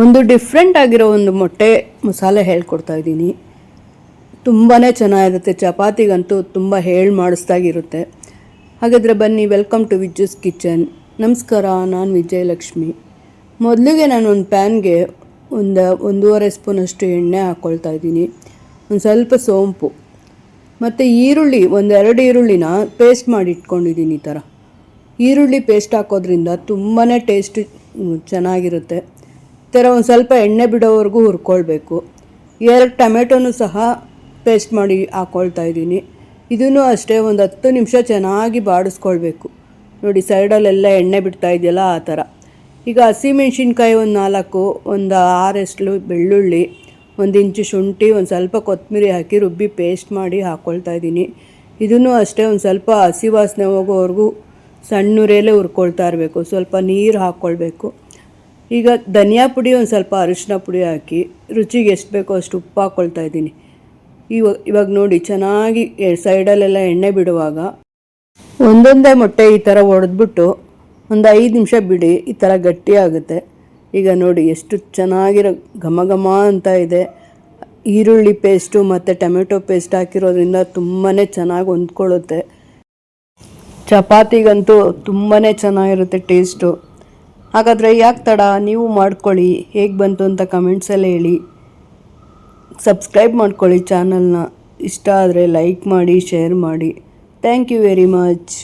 ಒಂದು ಡಿಫ್ರೆಂಟ್ ಆಗಿರೋ ಒಂದು ಮೊಟ್ಟೆ ಮಸಾಲೆ ಹೇಳ್ಕೊಡ್ತಾ ಇದ್ದೀನಿ. ತುಂಬಾ ಚೆನ್ನಾಗಿರುತ್ತೆ. ಚಪಾತಿಗಂತೂ ತುಂಬ ಹೇಳಿ ಮಾಡಿಸ್ದಾಗಿರುತ್ತೆ. ಹಾಗಾದರೆ ಬನ್ನಿ ವೆಲ್ಕಮ್ ಟು ವಿಜಸ್ ಕಿಚನ್ ನಮಸ್ಕಾರ, ನಾನು ವಿಜಯಲಕ್ಷ್ಮಿ. ಮೊದಲಿಗೆ ನಾನು ಒಂದು ಪ್ಯಾನ್ಗೆ ಒಂದು, ಒಂದೂವರೆ ಸ್ಪೂನಷ್ಟು ಎಣ್ಣೆ ಹಾಕ್ಕೊಳ್ತಾ ಇದ್ದೀನಿ. ಒಂದು ಸ್ವಲ್ಪ ಸೋಂಪು. ಮತ್ತು ಈರುಳ್ಳಿ, ಒಂದೆರಡು ಈರುಳ್ಳಿನ ಪೇಸ್ಟ್ ಮಾಡಿ ಇಟ್ಕೊಂಡಿದ್ದೀನಿ ಈ ಥರ ಈರುಳ್ಳಿ ಪೇಸ್ಟ್ ಹಾಕೋದ್ರಿಂದ ತುಂಬಾ ಟೇಸ್ಟ್ ಚೆನ್ನಾಗಿರುತ್ತೆ. ಥರ ಒಂದು ಸ್ವಲ್ಪ ಎಣ್ಣೆ ಬಿಡೋವರೆಗೂ ಹುರ್ಕೊಳ್ಬೇಕು. ಎರಡು ಟೊಮೆಟೊನು ಸಹ ಪೇಸ್ಟ್ ಮಾಡಿ ಹಾಕ್ಕೊಳ್ತಾ ಇದ್ದೀನಿ. ಇದನ್ನು ಅಷ್ಟೇ ಒಂದು ಹತ್ತು ನಿಮಿಷ ಚೆನ್ನಾಗಿ ಬಾಡಿಸ್ಕೊಳ್ಬೇಕು. ನೋಡಿ, ಸೈಡಲ್ಲೆಲ್ಲ ಎಣ್ಣೆ ಬಿಡ್ತಾ ಇದೆಯಲ್ಲ ಆ ಥರ. ಈಗ ಹಸಿಮೆಣ್ಸಿನ್ಕಾಯಿ ಒಂದು ನಾಲ್ಕು, ಒಂದು ಆರೆಷ್ಟು ಬೆಳ್ಳುಳ್ಳಿ, ಒಂದು ಇಂಚು ಶುಂಠಿ, ಒಂದು ಸ್ವಲ್ಪ ಕೊತ್ತಂಬರಿ ಹಾಕಿ ರುಬ್ಬಿ ಪೇಸ್ಟ್ ಮಾಡಿ ಹಾಕ್ಕೊಳ್ತಾ ಇದ್ದೀನಿ. ಇದನ್ನು ಅಷ್ಟೇ ಒಂದು ಸ್ವಲ್ಪ ಹಸಿ ವಾಸನೆ ಹೋಗೋವರೆಗೂ ಸಣ್ಣುರೇಲೆ ಹುರ್ಕೊಳ್ತಾ ಇರಬೇಕು. ಸ್ವಲ್ಪ ನೀರು ಹಾಕ್ಕೊಳ್ಬೇಕು ಈಗ ಧನಿಯಾ ಪುಡಿ ಒಂದು ಸ್ವಲ್ಪ ಅರಿಶಿನ ಪುಡಿ ಹಾಕಿ ರುಚಿಗೆ ಎಷ್ಟು ಬೇಕೋ ಅಷ್ಟು ಉಪ್ಪು ಹಾಕ್ಕೊಳ್ತಾ ಇದ್ದೀನಿ. ಇವಾಗ ಇವಾಗ ನೋಡಿ ಚೆನ್ನಾಗಿ ಸೈಡಲ್ಲೆಲ್ಲ ಎಣ್ಣೆ ಬಿಡುವಾಗ ಒಂದೊಂದೇ ಮೊಟ್ಟೆ ಈ ಥರ ಒಡೆದ್ಬಿಟ್ಟು ಒಂದು ಐದು ನಿಮಿಷ ಬಿಡಿ, ಈ ಥರ ಗಟ್ಟಿಯಾಗುತ್ತೆ ಈಗ ನೋಡಿ ಎಷ್ಟು ಚೆನ್ನಾಗಿರೋ ಘಮ ಘಮ ಅಂತ ಇದೆ. ಈರುಳ್ಳಿ ಪೇಸ್ಟು ಮತ್ತು ಟೊಮೆಟೊ ಪೇಸ್ಟ್ ಹಾಕಿರೋದ್ರಿಂದ ತುಂಬಾ ಚೆನ್ನಾಗಿ ಹೊಂದ್ಕೊಳ್ಳುತ್ತೆ. ಚಪಾತಿಗಂತೂ ತುಂಬಾ ಚೆನ್ನಾಗಿರುತ್ತೆ ಟೇಸ್ಟು. ಹಾಗಾದರೆ ಯಾಕೆ ತಡ? ನೀವು ಮಾಡ್ಕೊಳ್ಳಿ. ಹೇಗೆ ಬಂತು ಅಂತ ಕಮೆಂಟ್ಸಲ್ಲಿ ಹೇಳಿ. ಸಬ್ಸ್ಕ್ರೈಬ್ ಮಾಡ್ಕೊಳ್ಳಿ ಚಾನಲ್ನ ಇಷ್ಟ ಆದರೆ ಲೈಕ್ ಮಾಡಿ ಶೇರ್ ಮಾಡಿ. Thank you very much